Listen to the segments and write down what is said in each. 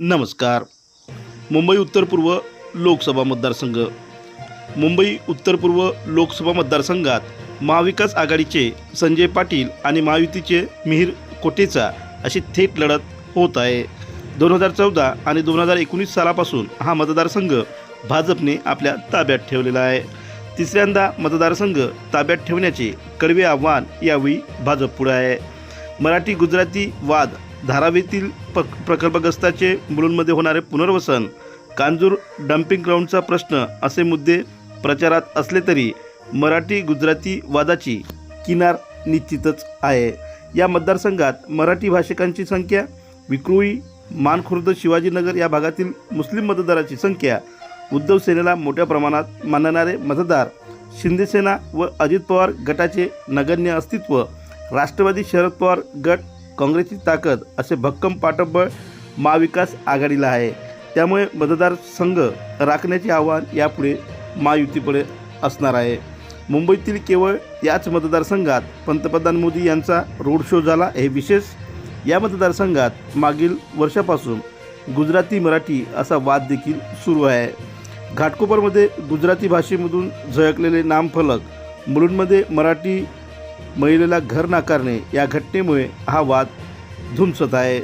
नमस्कार. मुंबई उत्तर पूर्व लोकसभा मतदारसंघ. मुंबई उत्तर पूर्व लोकसभा मतदारसंघात महाविकास आघाडीचे संजय पाटील आणि महायुतीचे मिहीर कोटेचा अशी थेट लढत होत आहे. दोन हजार चौदा आणि दोन हजार एकोणीस सालापासून हा मतदारसंघ भाजपने आपल्या ताब्यात ठेवलेला आहे. तिसऱ्यांदा मतदारसंघ ताब्यात ठेवण्याचे कडवे आव्हान यावेळी भाजप पुढे आहे. मराठी गुजराती वाद धारावीतील प प्रकल्पग्रस्ताचे मुलुंडमध्ये होणारे पुनर्वसन कांजूर डम्पिंग ग्राउंडचा प्रश्न असे मुद्दे प्रचारात असले तरी मराठी गुजराती वादाची किनार निश्चितच आहे. या मतदारसंघात मराठी भाषिकांची संख्या विक्रोळी मानखुर्द शिवाजीनगर या भागातील मुस्लिम मतदाराची संख्या उद्धव सेनेला मोठ्या प्रमाणात मानणारे मतदार शिंदेसेना व अजित पवार गटाचे नगण्य अस्तित्व राष्ट्रवादी शरद पवार गट काँग्रेसची ताकद असे भक्कम पाठबळ महाविकास आघाडीला आहे. त्यामुळे मतदारसंघ राखण्याचे आव्हान यापुढे महायुतीपुढे असणार आहे. मुंबईतील केवळ याच मतदारसंघात पंतप्रधान मोदी यांचा रोड शो झाला हे विशेष या मतदारसंघात मागील वर्षापासून गुजराती मराठी असा वाद देखील सुरू आहे. घाटकोपरमध्ये गुजराती भाषेमधून झळकलेले नामफलक मुलुंडमध्ये मराठी महिलेला घर नाकारणे या घटनेमुळे हा वाद धुमसत आहे.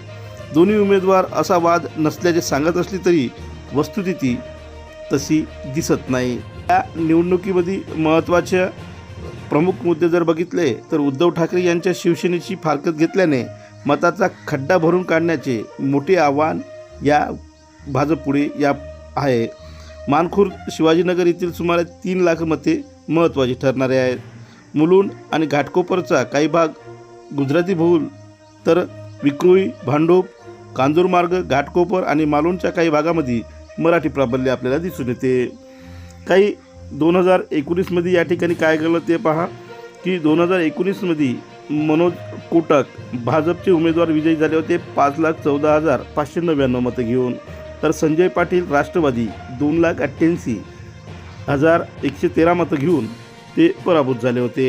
दोन्ही उमेदवार असा वाद नसल्याचे सांगत असली तरी वस्तुस्थिती तशी दिसत नाही. या निवडणुकीमध्ये महत्त्वाच्या प्रमुख मुद्दे जर बघितले तर उद्धव ठाकरे यांच्या शिवसेनेची फारकत घेतल्याने मताचा खड्डा भरून काढण्याचे मोठे आव्हान या भाजपपुढे या आहे. मानखुर्द शिवाजीनगर येथील सुमारे तीन लाख मते महत्त्वाची ठरणारे आहेत. मुलुंड आणि घाटकोपरचा काही भाग गुजराती बहुल तर विक्रोई भांडूप कांजूरमार्ग घाटकोपर आणि मालवणच्या काही भागामध्ये मराठी प्राबल्य आपल्याला दिसून येते. काही दोन हजार एकोणीसमध्ये या ठिकाणी काय घडलं ते पहा की दोन हजार एकोणीसमध्ये मनोज कोटक भाजपचे उमेदवार विजयी झाले होते पाच लाख चौदा हजार पाचशे नव्याण्णव मतं घेऊन. तर संजय पाटील राष्ट्रवादी दोन लाख अठ्ठ्याऐंशी हजार एकशे तेरा मतं घेऊन ते पराभूत झाले होते.